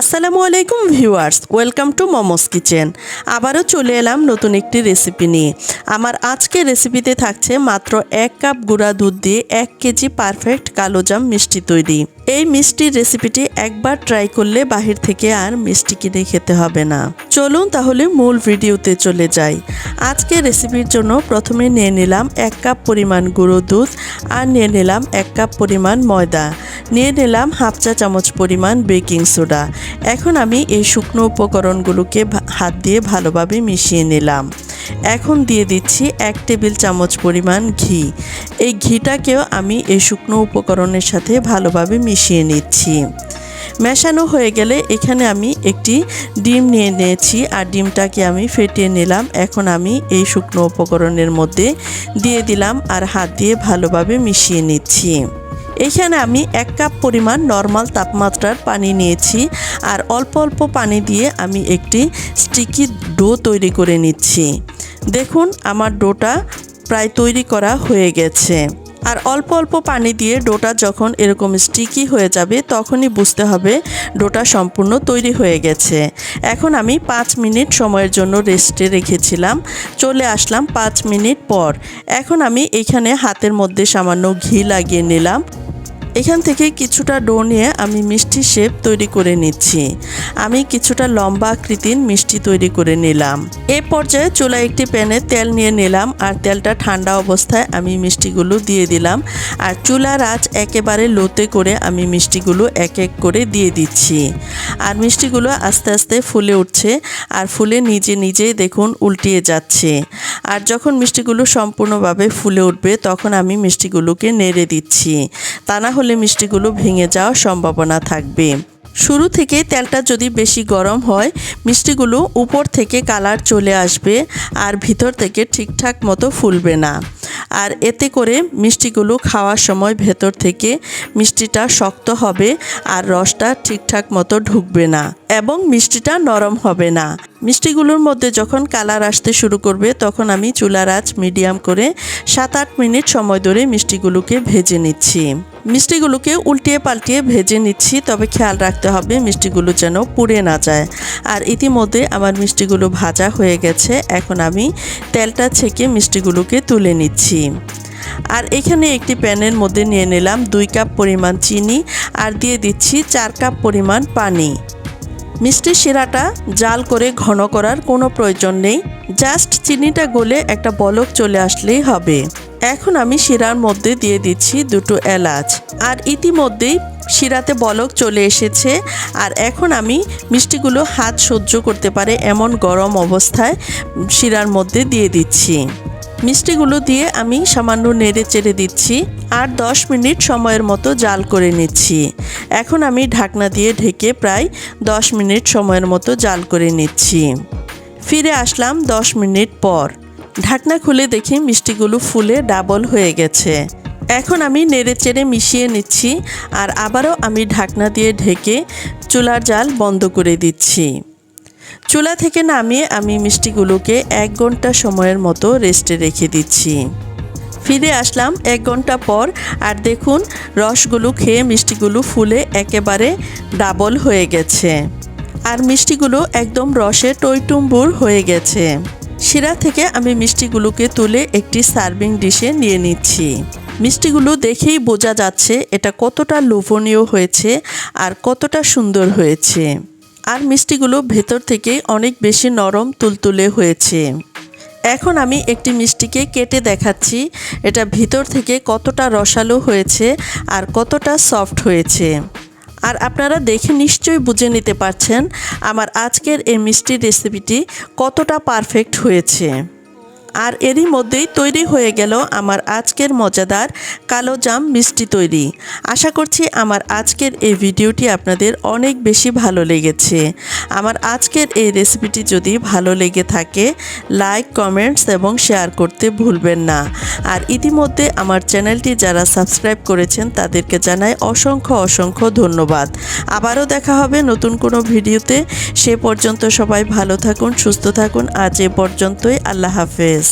আসসালামু আলাইকুম viewers, welcome to momos kitchen. আবারও চলে এলাম নতুন একটি রেসিপি নিয়ে। আমার আজকে রেসিপিতে থাকছে মাত্র এক কাপ গুঁড়া দুধ দিয়ে এক কেজি পারফেক্ট কালোজাম মিষ্টি তৈরি। এই মিষ্টির রেসিপিটি একবার ট্রাই করলে বাহির থেকে আর মিষ্টি কিনে খেতে হবে না। চলুন তাহলে মূল ভিডিওতে চলে যাই। আজকে রেসিপির জন্য প্রথমে নিয়ে নিলাম এক কাপ পরিমাণ গুঁড়ো দুধ আর নিয়ে নিলাম এক কাপ পরিমাণ ময়দা। নিয়ে নিলাম হাফ চা চামচ পরিমাণ বেকিং সোডা। এখন আমি এই শুকনো উপকরণগুলোকে হাত দিয়ে ভালোভাবে মিশিয়ে নিলাম। এখন দিয়ে দিচ্ছি এক টেবিল চামচ পরিমাণ ঘি। এই ঘিটাকেও আমি এই শুকনো উপকরণের সাথে ভালোভাবে মিশিয়ে নিচ্ছি। মেশানো হয়ে গেলে এখানে আমি একটি ডিম নিয়ে নিয়েছি, আর ডিমটাকে আমি ফেটিয়ে নিলাম। এখন আমি এই শুকনো উপকরণের মধ্যে দিয়ে দিলাম, আর হাত দিয়ে ভালোভাবে মিশিয়ে নিচ্ছি। এখানে আমি এক কাপ পরিমাণ নর্মাল তাপমাত্রার পানি নিয়েছি আর অল্প অল্প পানি দিয়ে আমি একটি স্টিকি ডো তৈরি করে নিচ্ছি। দেখুন, আমার ডোটা প্রায় তৈরি করা হয়ে গেছে। আর অল্প অল্প পানি দিয়ে ডোটা যখন এরকম স্টিকি হয়ে যাবে, তখনই বুঝতে হবে ডোটা সম্পূর্ণ তৈরি হয়ে গেছে। এখন আমি পাঁচ মিনিট সময়ের জন্য রেস্টে রেখেছিলাম। চলে আসলাম পাঁচ মিনিট পর। এখন আমি এখানে হাতের মধ্যে সামান্য ঘি লাগিয়ে নিলাম। এখান থেকে কিছুটা ডো নিয়ে আমি মিষ্টি শেপ তৈরি করে নিচ্ছি। আমি কিছুটা লম্বা আকৃতির মিষ্টি তৈরি করে নিলাম। এ পর্যায়ে চুলা একটি প্যানে তেল নিয়ে নিলাম আর তেলটা ঠান্ডা অবস্থায় আমি মিষ্টিগুলো দিয়ে দিলাম আর চুলার আঁচ একেবারে লোতে করে আমি মিষ্টিগুলো এক এক করে দিয়ে দিচ্ছি। আর মিষ্টিগুলো আস্তে আস্তে ফুলে উঠছে আর ফুলে নিজে নিজেই দেখুন উল্টিয়ে যাচ্ছে। আর যখন মিষ্টিগুলো সম্পূর্ণভাবে ফুলে উঠবে তখন আমি মিষ্টিগুলোকে নেড়ে দিচ্ছি। তা না হলে মিষ্টিগুলো ভেঙে যাওয়ার সম্ভাবনা থাকবে। শুরু থেকে তেলটা যদি বেশি গরম হয়, মিষ্টিগুলো উপর থেকে কালার চলে আসবে আর ভিতর থেকে ঠিকঠাক মতো ফুলবে না। আর এতে করে মিষ্টিগুলো খাওয়ার সময় ভেতর থেকে মিষ্টিটা শক্ত হবে আর রসটা ঠিকঠাক মতো ঢুকবে না। এবং মিষ্টিটা নরম হবে না। মিষ্টিগুলোর মধ্যে যখন কালার আসতে শুরু করবে, তখন আমি চুলার আঁচ মিডিয়াম করে সাত আট মিনিট সময় ধরে মিষ্টিগুলোকে ভেজে নিচ্ছি। মিষ্টিগুলোকে উল্টিয়ে পাল্টিয়ে ভেজে নিচ্ছি, তবে খেয়াল রাখতে হবে মিষ্টিগুলো যেন পুড়ে না যায়। আর ইতিমধ্যে আমার মিষ্টিগুলো ভাজা হয়ে গেছে, এখন আমি তেলটা ছেঁকে মিষ্টিগুলোকে তুলে নিচ্ছি। আর এখানে একটি প্যানের মধ্যে নিয়ে নিলাম দুই কাপ পরিমাণ চিনি, আর দিয়ে দিচ্ছি চার কাপ পরিমাণ পানি। মিষ্টি শিরাটা জাল করে ঘন করার কোনো প্রয়োজন নেই। জাস্ট চিনিটা গলে একটা বলক চলে আসলেই হবে। এখন আমি শিরার মধ্যে দিয়ে দিচ্ছি দুটো এলাচ। আর ইতিমধ্যেই শিরাতে বলক চলে এসেছে। আর এখন আমি মিষ্টিগুলো হাত সহ্য করতে পারে এমন গরম অবস্থায় শিরার মধ্যে দিয়ে দিচ্ছি। মিষ্টিগুলো দিয়ে আমি সামান্য নেড়ে চেড়ে দিচ্ছি আর দশ মিনিট সময়ের মতো জাল করে নিচ্ছি। এখন আমি ঢাকনা দিয়ে ঢেকে প্রায় দশ মিনিট সময়ের মতো জাল করে নিচ্ছি। ফিরে আসলাম দশ মিনিট পর। ঢাকনা খুলে দেখি মিষ্টিগুলো ফুলে ডাবল হয়ে গেছে। এখন আমি নেড়ে চেড়ে মিশিয়ে নিচ্ছি আর আবারও আমি ঢাকনা দিয়ে ঢেকে চুলার জাল বন্ধ করে দিচ্ছি। চুলা থেকে নামিয়ে আমি মিষ্টিগুলোকে এক ঘণ্টা সময়ের মতো রেস্টে রেখে দিচ্ছি। ফিরে আসলাম এক ঘণ্টা পর আর দেখুন, রসগুলো খেয়ে মিষ্টিগুলো ফুলে একেবারে ডাবল হয়ে গেছে। আর মিষ্টিগুলো একদম রসে টইটুম্বুর হয়ে গেছে। শিরা থেকে আমি মিষ্টিগুলোকে তুলে একটি সার্ভিং ডিশে নিয়ে নিচ্ছি। মিষ্টিগুলো দেখেই বোঝা যাচ্ছে এটা কতটা লোভনীয় হয়েছে আর কতটা সুন্দর হয়েছে। আর মিষ্টিগুলো ভেতর থেকে অনেক বেশি নরম তুলতুলে হয়েছে। এখন আমি একটি মিষ্টিকে কেটে দেখাচ্ছি, এটা ভিতর থেকে কতটা রসালো হয়েছে আর কতটা সফট হয়েছে। আর আপনারা দেখে নিশ্চয়ই বুঝে নিতে পারছেন আমার আজকের এই মিষ্টির রেসিপিটি কতটা পারফেক্ট হয়েছে। আর এরই মধ্যেই তৈরি হয়ে গেল আমার আজকের মজাদার কালো জাম মিষ্টি তৈরি। আশা করছি আমার আজকের এই ভিডিওটি আপনাদের অনেক বেশি ভালো লেগেছে। আমার আজকের এই রেসিপিটি যদি ভালো লেগে থাকে, লাইক, কমেন্টস এবং শেয়ার করতে ভুলবেন না। আর ইতিমধ্যে আমার চ্যানেলটি যারা সাবস্ক্রাইব করেছেন, তাদেরকে জানাই অসংখ্য অসংখ্য ধন্যবাদ। আবারও দেখা হবে নতুন কোনো ভিডিওতে। সে পর্যন্ত সবাই ভালো থাকুন, সুস্থ থাকুন। আজ এ পর্যন্তই, আল্লাহ হাফেজ।